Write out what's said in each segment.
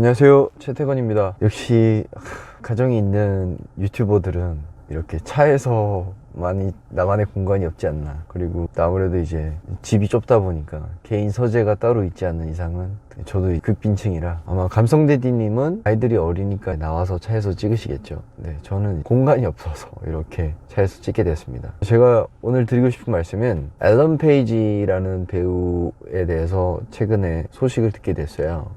안녕하세요. 최태건입니다. 역시 하, 가정이 있는 유튜버들은 이렇게 차에서 많이 나만의 공간이 없지 않나. 그리고 아무래도 이제 집이 좁다 보니까 개인 서재가 따로 있지 않는 이상은 저도 극빈층이라 아마 감성대디님은 아이들이 어리니까 나와서 차에서 찍으시겠죠. 네 저는 공간이 없어서 이렇게 차에서 찍게 됐습니다. 제가 오늘 드리고 싶은 말씀은 앨런 페이지라는 배우에 대해서 최근에 소식을 듣게 됐어요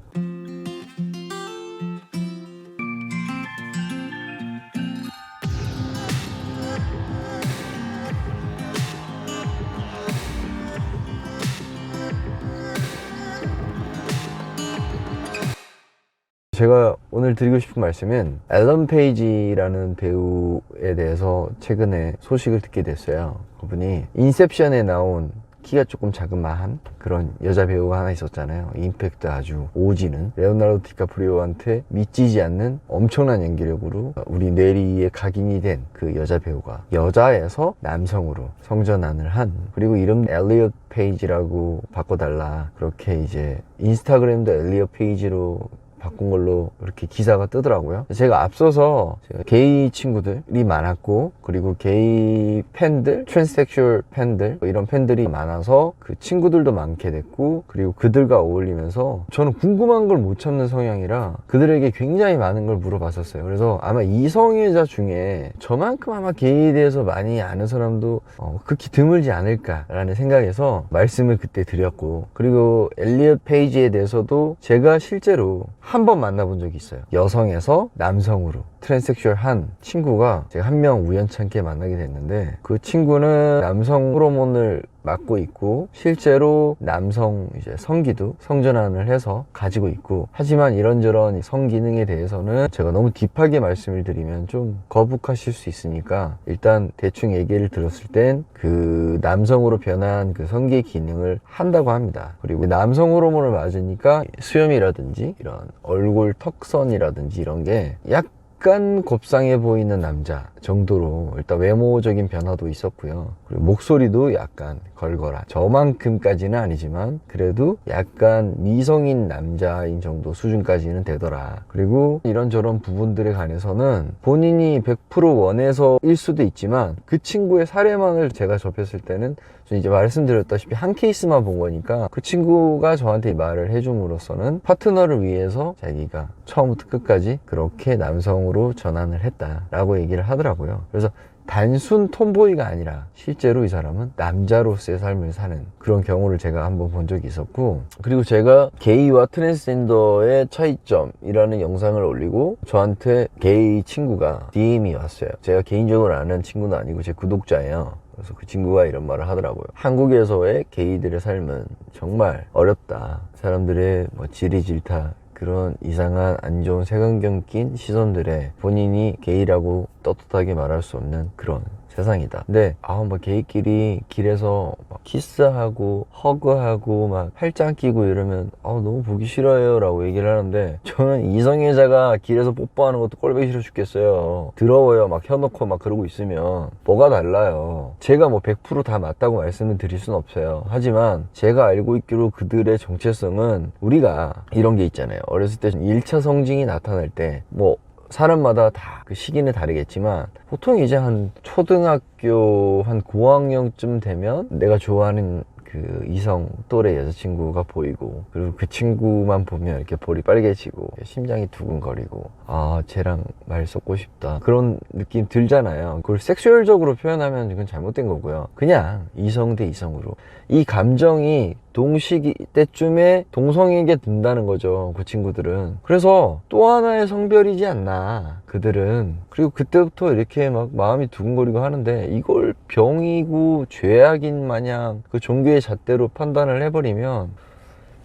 제가 오늘 드리고 싶은 말씀은 앨런 페이지라는 배우에 대해서 최근에 소식을 듣게 됐어요. 그분이 인셉션에 나온 키가 조금 자그마한 그런 여자 배우가 하나 있었잖아요. 임팩트 아주 오지는 레오나르도 디카프리오한테 미치지 않는 엄청난 연기력으로 우리 뇌리에 각인이 된 그 여자 배우가 여자에서 남성으로 성전환을 한 그리고 이름 엘리엇 페이지라고 바꿔달라 그렇게 이제 인스타그램도 엘리엇 페이지로 바꾼 걸로 이렇게 기사가 뜨더라고요. 제가 앞서서 제가 게이 친구들이 많았고 그리고 게이 팬들, 트랜스섹슈얼 팬들 뭐 이런 팬들이 많아서 그 친구들도 많게 됐고 그리고 그들과 어울리면서 저는 궁금한 걸 못 참는 성향이라 그들에게 굉장히 많은 걸 물어봤었어요. 그래서 아마 이성애자 중에 저만큼 아마 게이에 대해서 많이 아는 사람도 어, 극히 드물지 않을까라는 생각에서 말씀을 그때 드렸고 그리고 엘리엇 페이지에 대해서도 제가 실제로 한 번 만나본 적이 있어요. 여성에서 남성으로 트랜스섹슈얼 한 친구가 제가 한 명 우연찮게 만나게 됐는데 그 친구는 남성 호르몬을 맞고 있고 실제로 남성 이제 성기도 성전환을 해서 가지고 있고 하지만 이런저런 성기능에 대해서는 제가 너무 딥하게 말씀을 드리면 좀 거북하실 수 있으니까 일단 대충 얘기를 들었을 땐 그 남성으로 변한 그 성기 기능을 한다고 합니다. 그리고 남성 호르몬을 맞으니까 수염이라든지 이런 얼굴 턱선이라든지 이런 게 약, 약간 곱상해 보이는 남자 정도로 일단 외모적인 변화도 있었고요. 그리고 목소리도 약간 걸거라. 저만큼까지는 아니지만 그래도 약간 미성인 남자인 정도 수준까지는 되더라. 그리고 이런저런 부분들에 관해서는 본인이 100% 원해서 일 수도 있지만 그 친구의 사례만을 제가 접했을 때는 저 이제 말씀드렸다시피 한 케이스만 본 거니까 그 친구가 저한테 이 말을 해줌으로써는 파트너를 위해서 자기가 처음부터 끝까지 그렇게 남성으로 전환을 했다라고 얘기를 하더라고요. 그래서 단순 톰보이가 아니라 실제로 이 사람은 남자로서의 삶을 사는 그런 경우를 제가 한번 본 적이 있었고 그리고 제가 게이와 트랜스젠더의 차이점이라는 영상을 올리고 저한테 게이 친구가 DM이 왔어요. 제가 개인적으로 아는 친구는 아니고 제 구독자예요. 그래서 그 친구가 이런 말을 하더라고요. 한국에서의 게이들의 삶은 정말 어렵다. 사람들의 뭐 지리질타 그런 이상한 안 좋은 색안경 낀 시선들에 본인이 게이라고 떳떳하게 말할 수 없는 그런 세상이다. 근데 아뭐 게이끼리 길에서 막 키스하고 허그하고 막 팔짱 끼고 이러면 아 너무 보기 싫어요라고 얘기를 하는데 저는 이성애자가 길에서 뽀뽀하는 것도 꼴보기 싫어 죽겠어요. 더러워요. 막 혀놓고 막 그러고 있으면 뭐가 달라요. 제가 뭐 100%다 맞다고 말씀을 드릴 순 없어요. 하지만 제가 알고 있기로 그들의 정체성은 우리가 이런 게 있잖아요. 어렸을 때 1차 성징이 나타날 때 뭐 사람마다 다 그 시기는 다르겠지만 보통 이제 한 초등학교 한 고학년쯤 되면 내가 좋아하는 그 이성 또래 여자친구가 보이고 그리고 그 친구만 보면 이렇게 볼이 빨개지고 심장이 두근거리고 아 쟤랑 말 섞고 싶다 그런 느낌 들잖아요. 그걸 섹슈얼적으로 표현하면 이건 잘못된 거고요. 그냥 이성 대 이성으로. 이 감정이 동시기 때쯤에 동성에게 든다는 거죠 그 친구들은 그래서 또 하나의 성별이지 않나 그들은 그리고 그때부터 이렇게 막 마음이 두근거리고 하는데 이걸 병이고 죄악인 마냥 그 종교의 잣대로 판단을 해버리면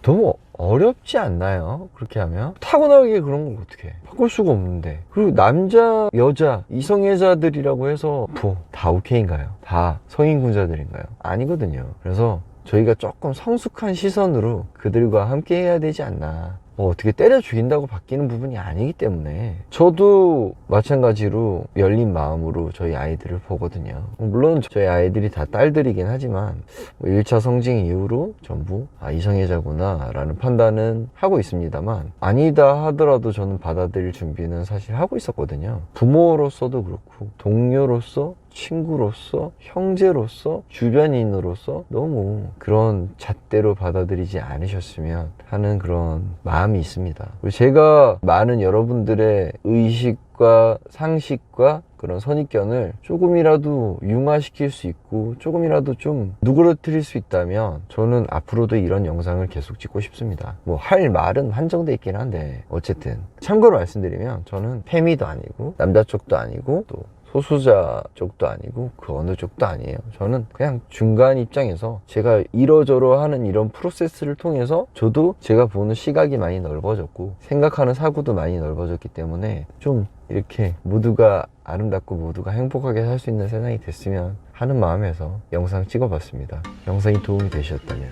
너무 어렵지 않나요? 그렇게 하면 타고나게 그런 걸 어떻게 해? 바꿀 수가 없는데 그리고 남자 여자 이성애자들이라고 해서 뭐다 오케이인가요? 다 성인군자들인가요? 아니거든요 그래서 저희가 조금 성숙한 시선으로 그들과 함께 해야 되지 않나 뭐 어떻게 때려 죽인다고 바뀌는 부분이 아니기 때문에 저도 마찬가지로 열린 마음으로 저희 아이들을 보거든요. 물론 저희 아이들이 다 딸들이긴 하지만 뭐 1차 성징 이후로 전부 아, 이성애자구나 라는 판단은 하고 있습니다만 아니다 하더라도 저는 받아들일 준비는 사실 하고 있었거든요. 부모로서도 그렇고 동료로서 친구로서 형제로서 주변인으로서 너무 그런 잣대로 받아들이지 않으셨으면 하는 그런 마음이 있습니다. 제가 많은 여러분들의 의식과 상식과 그런 선입견을 조금이라도 융화시킬 수 있고 조금이라도 좀 누그러뜨릴 수 있다면 저는 앞으로도 이런 영상을 계속 찍고 싶습니다. 뭐 할 말은 한정돼 있긴 한데 어쨌든 참고로 말씀드리면 저는 페미도 아니고 남자 쪽도 아니고 또 소수자 쪽도 아니고 그 어느 쪽도 아니에요. 저는 그냥 중간 입장에서 제가 이러저러 하는 이런 프로세스를 통해서 저도 제가 보는 시각이 많이 넓어졌고 생각하는 사고도 많이 넓어졌기 때문에 좀 이렇게 모두가 아름답고 모두가 행복하게 살 수 있는 세상이 됐으면 하는 마음에서 영상 찍어봤습니다. 영상이 도움이 되셨다면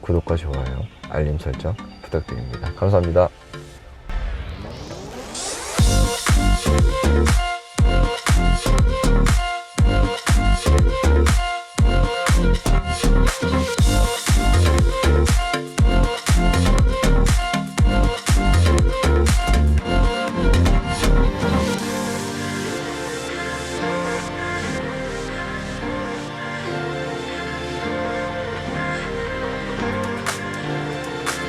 구독과 좋아요, 알림 설정 부탁드립니다. 감사합니다.